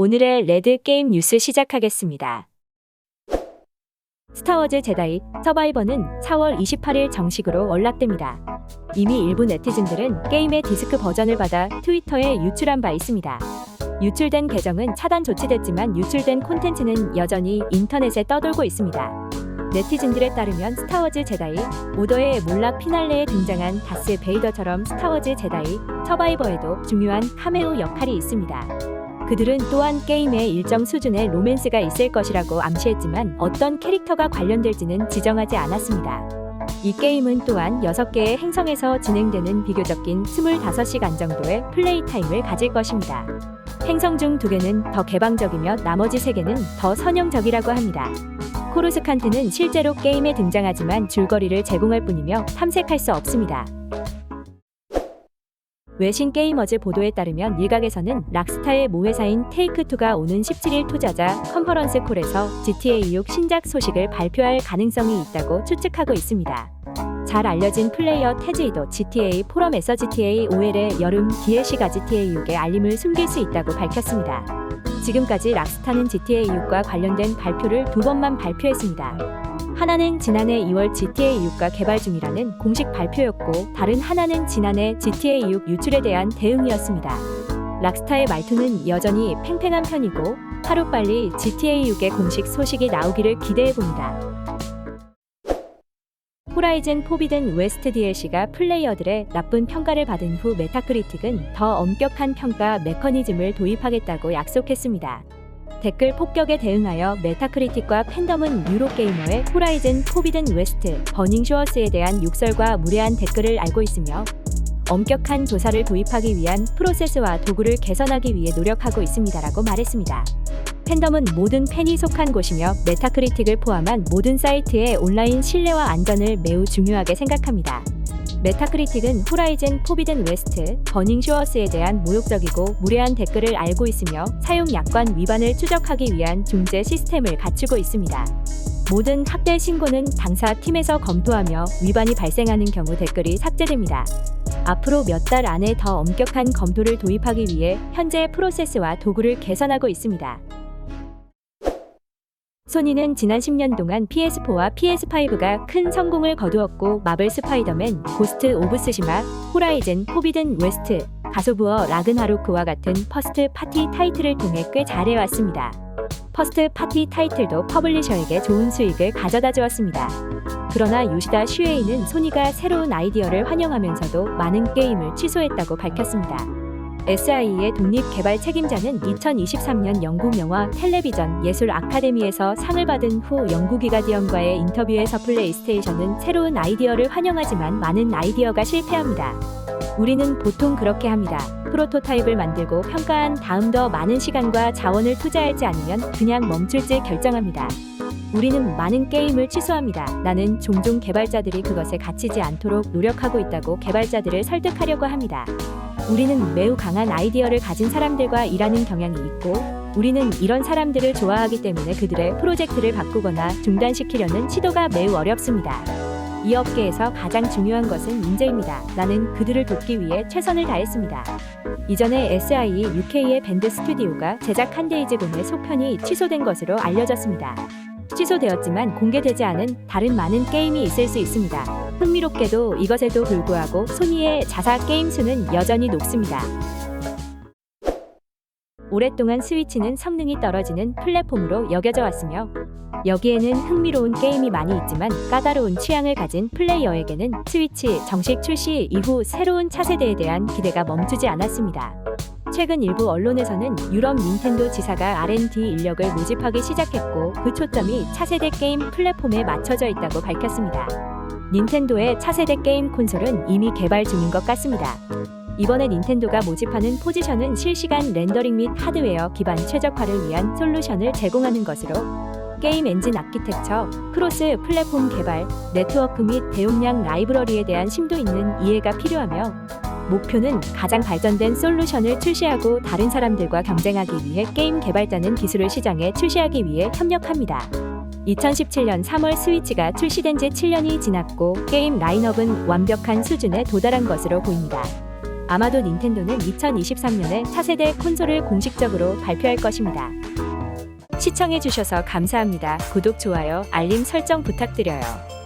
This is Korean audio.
오늘의 레드 게임 뉴스 시작하겠습니다. 스타워즈 제다이 서바이버는 4월 28일 정식으로 언락됩니다. 이미 일부 네티즌들은 게임의 디스크 버전을 받아 트위터에 유출한 바 있습니다. 유출된 계정은 차단 조치됐지만 유출된 콘텐츠는 여전히 인터넷에 떠돌고 있습니다. 네티즌들에 따르면 스타워즈 제다이 오더의 몰락 피날레에 등장한 다스 베이더처럼 스타워즈 제다이 서바이버에도 중요한 카메오 역할이 있습니다. 그들은 또한 게임에 일정 수준의 로맨스가 있을 것이라고 암시했지만 어떤 캐릭터가 관련될지는 지정하지 않았습니다. 이 게임은 또한 6개의 행성에서 진행되는 비교적 긴 25시간 정도의 플레이 타임을 가질 것입니다. 행성 중 2개는 더 개방적이며 나머지 3개는 더 선형적이라고 합니다. 코르스칸트는 실제로 게임에 등장하지만 줄거리를 제공할 뿐이며 탐색할 수 없습니다. 외신 게이머즈 보도에 따르면 일각에서는 락스타의 모회사인 테이크투가 오는 17일 투자자 컨퍼런스 콜에서 GTA6 신작 소식을 발표할 가능성이 있다고 추측하고 있습니다. 잘 알려진 플레이어 테즈이도 GTA 포럼에서 GTA OL의 여름 DLC가 GTA6의 알림을 숨길 수 있다고 밝혔습니다. 지금까지 락스타는 GTA6과 관련된 발표를 두 번만 발표했습니다. 하나는 지난해 2월 GTA6가 개발 중이라는 공식 발표였고 다른 하나는 지난해 GTA6 유출에 대한 대응이었습니다. 락스타의 말투는 여전히 팽팽한 편이고 하루빨리 GTA6의 공식 소식이 나오기를 기대해 봅니다. 호라이즌 포비든 웨스트 DLC가 플레이어들의 나쁜 평가를 받은 후 메타크리틱은 더 엄격한 평가 메커니즘을 도입하겠다고 약속했습니다. 댓글 폭격에 대응하여 메타크리틱과 팬덤은 유로게이머의 호라이즌 포비든 웨스트 버닝 쇼어스에 대한 욕설과 무례한 댓글을 알고 있으며 엄격한 조사를 도입하기 위한 프로세스와 도구를 개선하기 위해 노력하고 있습니다라고 말했습니다. 팬덤은 모든 팬이 속한 곳이며 메타크리틱을 포함한 모든 사이트의 온라인 신뢰와 안전을 매우 중요하게 생각합니다. 메타크리틱은 호라이즌 포비든 웨스트, 버닝 쇼어스에 대한 모욕적이고 무례한 댓글을 알고 있으며 사용 약관 위반을 추적하기 위한 중재 시스템을 갖추고 있습니다. 모든 학대 신고는 당사 팀에서 검토하며 위반이 발생하는 경우 댓글이 삭제됩니다. 앞으로 몇 달 안에 더 엄격한 검토를 도입하기 위해 현재 프로세스와 도구를 개선하고 있습니다. 소니는 지난 10년 동안 PS4와 PS5가 큰 성공을 거두었고 마블 스파이더맨, 고스트 오브 스시마, 호라이즌, 포비든 웨스트, 가소부어 라그나로크와 같은 퍼스트 파티 타이틀을 통해 꽤 잘해왔습니다. 퍼스트 파티 타이틀도 퍼블리셔에게 좋은 수익을 가져다 주었습니다. 그러나 요시다 슈에이는 소니가 새로운 아이디어를 환영하면서도 많은 게임을 취소했다고 밝혔습니다. SI의 독립 개발 책임자는 2023년 영국 영화 텔레비전 예술 아카데미에서 상을 받은 후 영국이 가디언과의 인터뷰에서 플레이스테이션은 새로운 아이디어를 환영하지만 많은 아이디어가 실패합니다. 우리는 보통 그렇게 합니다. 프로토타입을 만들고 평가한 다음 더 많은 시간과 자원을 투자하지 않으면 그냥 멈출지 결정합니다. 우리는 많은 게임을 취소합니다. 나는 종종 개발자들이 그것에 갇히지 않도록 노력하고 있다고 개발자들을 설득하려고 합니다. 우리는 매우 강한 아이디어를 가진 사람들과 일하는 경향이 있고, 우리는 이런 사람들을 좋아하기 때문에 그들의 프로젝트를 바꾸거나 중단시키려는 시도가 매우 어렵습니다. 이 업계에서 가장 중요한 것은 인재입니다. 나는 그들을 돕기 위해 최선을 다했습니다. 이전에 SIE UK의 밴드 스튜디오가 제작한 데이즈곤의 속편이 취소된 것으로 알려졌습니다. 취소되었지만 공개되지 않은 다른 많은 게임이 있을 수 있습니다. 흥미롭게도 이것에도 불구하고 소니의 자사 게임 수는 여전히 높습니다. 오랫동안 스위치는 성능이 떨어지는 플랫폼으로 여겨져 왔으며 여기에는 흥미로운 게임이 많이 있지만 까다로운 취향을 가진 플레이어에게는 스위치 정식 출시 이후 새로운 차세대에 대한 기대가 멈추지 않았습니다. 최근 일부 언론에서는 유럽 닌텐도 지사가 R&D 인력을 모집하기 시작했고 그 초점이 차세대 게임 플랫폼에 맞춰져 있다고 밝혔습니다. 닌텐도의 차세대 게임 콘솔은 이미 개발 중인 것 같습니다. 이번에 닌텐도가 모집하는 포지션은 실시간 렌더링 및 하드웨어 기반 최적화를 위한 솔루션을 제공하는 것으로 게임 엔진 아키텍처, 크로스 플랫폼 개발, 네트워크 및 대용량 라이브러리에 대한 심도 있는 이해가 필요하며 목표는 가장 발전된 솔루션을 출시하고 다른 사람들과 경쟁하기 위해 게임 개발자는 기술을 시장에 출시하기 위해 협력합니다. 2017년 3월 스위치가 출시된 지 7년이 지났고 게임 라인업은 완벽한 수준에 도달한 것으로 보입니다. 아마도 닌텐도는 2023년에 차세대 콘솔을 공식적으로 발표할 것입니다. 시청해주셔서 감사합니다. 구독, 좋아요, 알림 설정 부탁드려요.